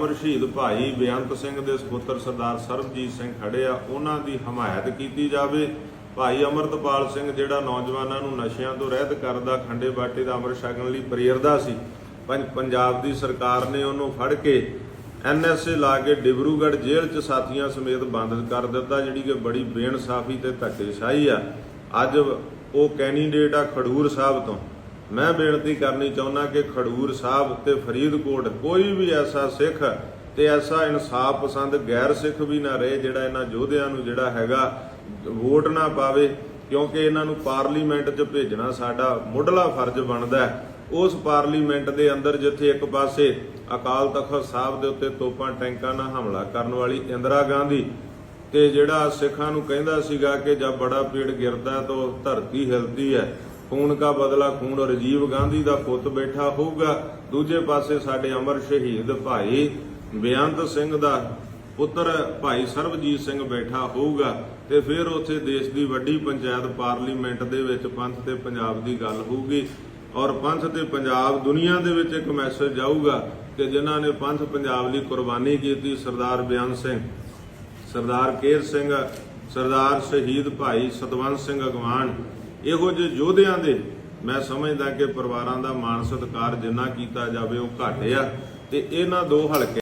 ਅਮਰ ਸ਼ਹੀਦ ਭਾਈ ਬੇਅੰਤ ਸਿੰਘ ਦੇ ਸੁਪੁੱਤਰ ਸਰਦਾਰ ਸਰਬਜੀਤ ਸਿੰਘ ਖੜੇ ਆ, ਉਹਨਾਂ ਦੀ ਹਮਾਇਤ ਕੀਤੀ ਜਾਵੇ। ਭਾਈ ਅਮਰਤਪਾਲ ਸਿੰਘ ਜਿਹੜਾ ਨੌਜਵਾਨਾਂ ਨੂੰ ਨਸ਼ਿਆਂ ਤੋਂ ਰਹਿਤ ਕਰਦਾ, ਖੰਡੇ ਬਾਟੇ ਦਾ ਅੰਮ੍ਰਿਤ ਛਕਣ ਲਈ ਪ੍ਰੇਰਦਾ ਸੀ ਪੰਜ ਪੰਜਾਬ ਦੀ ਸਰਕਾਰ ਨੇ ਉਹਨੂੰ ਫੜ ਕੇ ਐਨਐਸਏ ਲਾ ਕੇ ਡਿਬਰੂਗੜ੍ਹ ਜੇਲ੍ਹ 'ਚ ਸਾਥੀਆਂ ਸਮੇਤ ਬੰਦ ਕਰ ਦਿੱਤਾ, ਜਿਹੜੀ ਕਿ ਬੜੀ ਬੇਇਨਸਾਫੀ ਤੇ ਧੱਕੇਸ਼ਾਹੀ ਆ। ਅੱਜ ਉਹ ਕੈਂਡੀਡੇਟ ਆ ਖਡੂਰ ਸਾਹਿਬ ਤੋਂ। ਮੈਂ ਬੇਨਤੀ ਕਰਨੀ ਚਾਹੁੰਦਾ ਕਿ ਖਡੂਰ ਸਾਹਿਬ ਤੇ ਫਰੀਦਕੋਟ ਕੋਈ ਵੀ ਐਸਾ ਸਿੱਖ ਤੇ ਐਸਾ ਇਨਸਾਫ ਪਸੰਦ ਗੈਰ ਸਿੱਖ ਵੀ ਨਾ ਰਹੇ ਜਿਹੜਾ ਇਹਨਾਂ ਯੋਧਿਆਂ ਨੂੰ ਜਿਹੜਾ ਹੈਗਾ ਵੋਟ ਨਾ ਪਾਵੇ, ਕਿਉਂਕਿ ਇਹਨਾਂ ਨੂੰ ਪਾਰਲੀਮੈਂਟ 'ਚ ਭੇਜਣਾ ਸਾਡਾ ਮੁੱਢਲਾ ਫਰਜ਼ ਬਣਦਾ ਹੈ। ਉਸ ਪਾਰਲੀਮੈਂਟ ਦੇ ਅੰਦਰ ਜਿੱਥੇ ਇੱਕ ਪਾਸੇ ਅਕਾਲ ਤਖਤ ਸਾਹਿਬ ਦੇ ਉੱਤੇ ਤੋਪਾਂ ਟੈਂਕਾਂ ਨਾਲ ਹਮਲਾ ਕਰਨ ਵਾਲੀ ਇੰਦਰਾ ਗਾਂਧੀ ਤੇ ਜਿਹੜਾ ਸਿੱਖਾਂ ਨੂੰ ਕਹਿੰਦਾ ਸੀਗਾ ਕਿ ਜਦ ਬੜਾ ਪੇੜ ਗਿਰਦਾ ਹੈ ਤਾਂ ਧਰਤੀ ਹਿਲਦੀ ਹੈ ਖੂਨ ਕਾ ਬਦਲਾ ਖੂਨ ਰਾਜੀਵ ਗਾਂਧੀ ਦਾ ਪੁੱਤ ਬੈਠਾ ਹੋਊਗਾ। ਦੂਜੇ ਪਾਸੇ ਸਾਡੇ ਅਮਰ ਸ਼ਹੀਦ ਭਾਈ ਬੇਅੰਤ ਸਿੰਘ ਦਾ ਪੁੱਤਰ ਭਾਈ ਸਰਬਜੀਤ ਸਿੰਘ ਬੈਠਾ ਹੋਊਗਾ ਤੇ ਫਿਰ ਉੱਥੇ ਦੇਸ਼ ਦੀ ਵੱਡੀ ਪੰਚਾਇਤ ਪਾਰਲੀਮੈਂਟ ਦੇ ਵਿੱਚ ਪੰਥ ਤੇ ਪੰਜਾਬ ਦੀ ਗੱਲ ਹੋਊਗੀ। ਔਰ ਪੰਥ ਤੇ ਪੰਜਾਬ ਦੁਨੀਆ ਦੇ ਵਿੱਚ ਇੱਕ ਮੈਸੇਜ ਜਾਊਗਾ ਕਿ ਜਿਨ੍ਹਾਂ ਨੇ ਪੰਥ ਪੰਜਾਬ ਲਈ ਕੁਰਬਾਨੀ ਕੀਤੀ, ਸਰਦਾਰ ਬੇਅੰਤ ਸਿੰਘ, ਸਰਦਾਰ ਕੇਰ ਸਿੰਘ, ਸਰਦਾਰ ਸ਼ਹੀਦ ਭਾਈ ਸਤਵੰਤ ਸਿੰਘ ਅਗਵਾਨ ਇਹੋ ਜਿਹੇ ਯੋਧਿਆਂ ਦੇ ਮੈਂ ਸਮਝਦਾ ਕਿ ਪਰਿਵਾਰਾਂ ਦਾ ਮਾਣ ਸਤਿਕਾਰ ਜਿੰਨਾ ਕੀਤਾ ਜਾਵੇ ਉਹ ਘੱਟ ਆ ਤੇ ਇਹਨਾਂ ਦੋ ਹਲਕੇ